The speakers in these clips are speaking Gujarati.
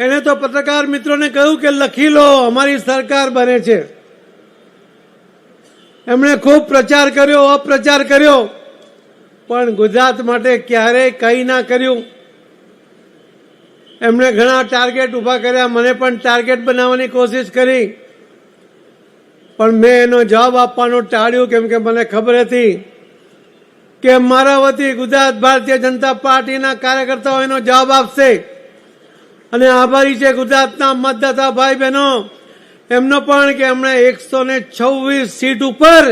એને તો પત્રકાર મિત્રોને કહ્યું કે લખી લો, અમારી સરકાર બને છે. એમણે ખૂબ પ્રચાર કર્યો, અપ્રચાર કર્યો, પણ ગુજરાત માટે ક્યારેય કંઈ ના કર્યું. એમણે ઘણા ટાર્ગેટ ઊભા કર્યા, મને પણ ટાર્ગેટ બનાવવાની કોશિશ કરી. પણ મેં એનો જવાબ આપવાનું ટાળ્યું, કેમ કે મને ખબર હતી કે મારા વતી ગુજરાત ભારતીય જનતા પાર્ટીના કાર્યકર્તાઓ એનો જવાબ આપશે. અને આભારી છે ગુજરાતના મતદાતા ભાઈ બહેનો એમનો પણ કે એમણે એકસો ને છવ્વીસ સીટ ઉપર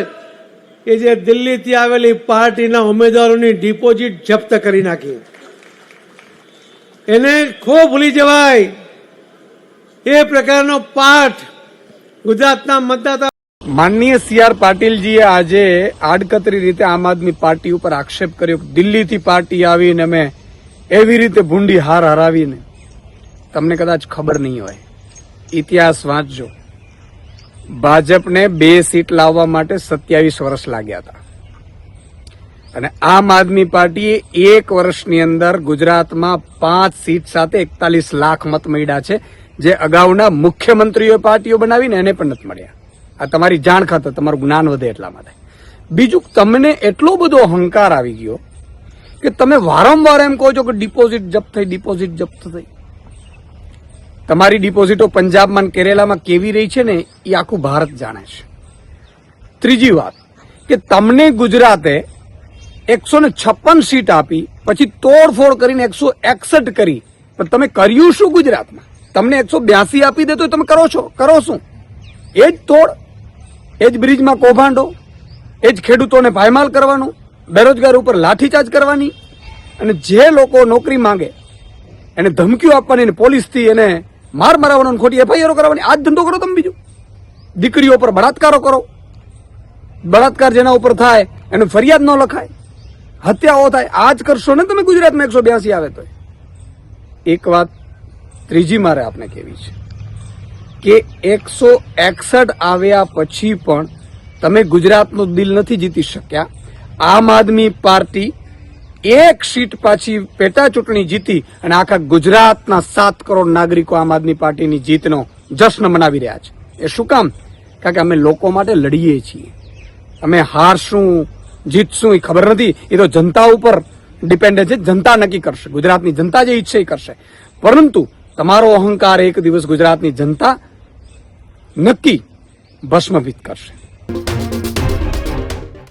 એ જે દિલ્હીથી આવેલી પાર્ટીના ઉમેદવારોની ડિપોઝિટ જપ્ત કરી નાખી. એને ખૂબ ભૂલી જવાય. એ પ્રકારનો પાઠ ગુજરાતના મતદાતા માનનીય સી આર પાટીલજીએ આજે આડકતરી રીતે આમ આદમી પાર્ટી ઉપર આક્ષેપ કર્યો દિલ્હીથી પાર્ટી આવીને અમે એવી રીતે ભૂંડી હાર હરાવીને તમને કદાચ ખબર નહીં હોય. ઇતિહાસ વાંચજો. ભાજપને બે સીટ લાવવા માટે સત્યાવીસ વર્ષ લાગ્યા હતા. અને આમ આદમી પાર્ટીએ એક વર્ષની અંદર ગુજરાતમાં પાંચ સીટ સાથે એકતાલીસ લાખ મત મળ્યા છે, જે અગાઉના મુખ્યમંત્રીઓ પાર્ટીઓ બનાવીને એને પણ નથી મળ્યા. આ તમારી જાણ ખાતર તમારું જ્ઞાન વધે એટલા માટે. બીજું, તમને એટલો બધો અહંકાર આવી ગયો કે તમે વારંવાર એમ કહો છો કે ડિપોઝિટ જપ્ત થઈ ડિપોઝિટ જપ્ત થઈ. તમારી ડિપોઝિટો પંજાબમાં કેરેલામાં કેવી રહી છે ને, એ આખું ભારત જાણે છે. ત્રીજી વાત, કે તમને ગુજરાતે એકસો ને છપ્પન સીટ આપી, પછી તોડફોડ કરીને એકસો એકસઠ કરી, પણ તમે કર્યું શું ગુજરાતમાં? તમને એકસો બ્યાસી આપી દે તો તમે કરો છો, કરો શું? એ જ તોડ, એ જ બ્રિજમાં કૌભાંડો, એ જ ખેડૂતોને પાયમાલ કરવાનું, બેરોજગાર ઉપર લાઠીચાર્જ કરવાની, અને જે લોકો નોકરી માંગે, એને ધમકીઓ આપવાની પોલીસથી એને માર મરાવવાનો ખોટી એફઆઈઆરો કરાવવાની આ જ ધંધો કરો તમે બીજો. દીકરીઓ પર બળાત્કારો કરો. બળાત્કાર જેના ઉપર થાય, એને ફરિયાદ ન લખાય. હત્યાઓ થાય. આ જ કરશો ને તમે ગુજરાતમાં એકસો બ્યાસી આવે તો એક વાત ત્રીજી મારે આપને કહેવી છે કે એકસો એકસઠ આવ્યા પછી પણ તમે ગુજરાતનું દિલ નથી જીતી શક્યા. આમ આદમી પાર્ટી એક સીટ પાછી પેટા ચૂંટણી જીતી અને આખા ગુજરાતના સાત કરોડ નાગરિકો આમ આદમી પાર્ટીની જીતનો જશ્ન મનાવી રહ્યા છે. એ શું કામ? કારણ કે અમે લોકો માટે લડીએ છીએ. અમે હારશું, જીતશું, એ ખબર નથી. એ તો જનતા ઉપર ડિપેન્ડ છે. જનતા નક્કી કરશે. ગુજરાતની જનતા જે ઈચ્છે એ કરશે. પરંતુ તમારો અહંકાર એક દિવસ ગુજરાતની જનતા નક્કી ભસ્મભીત કરશે.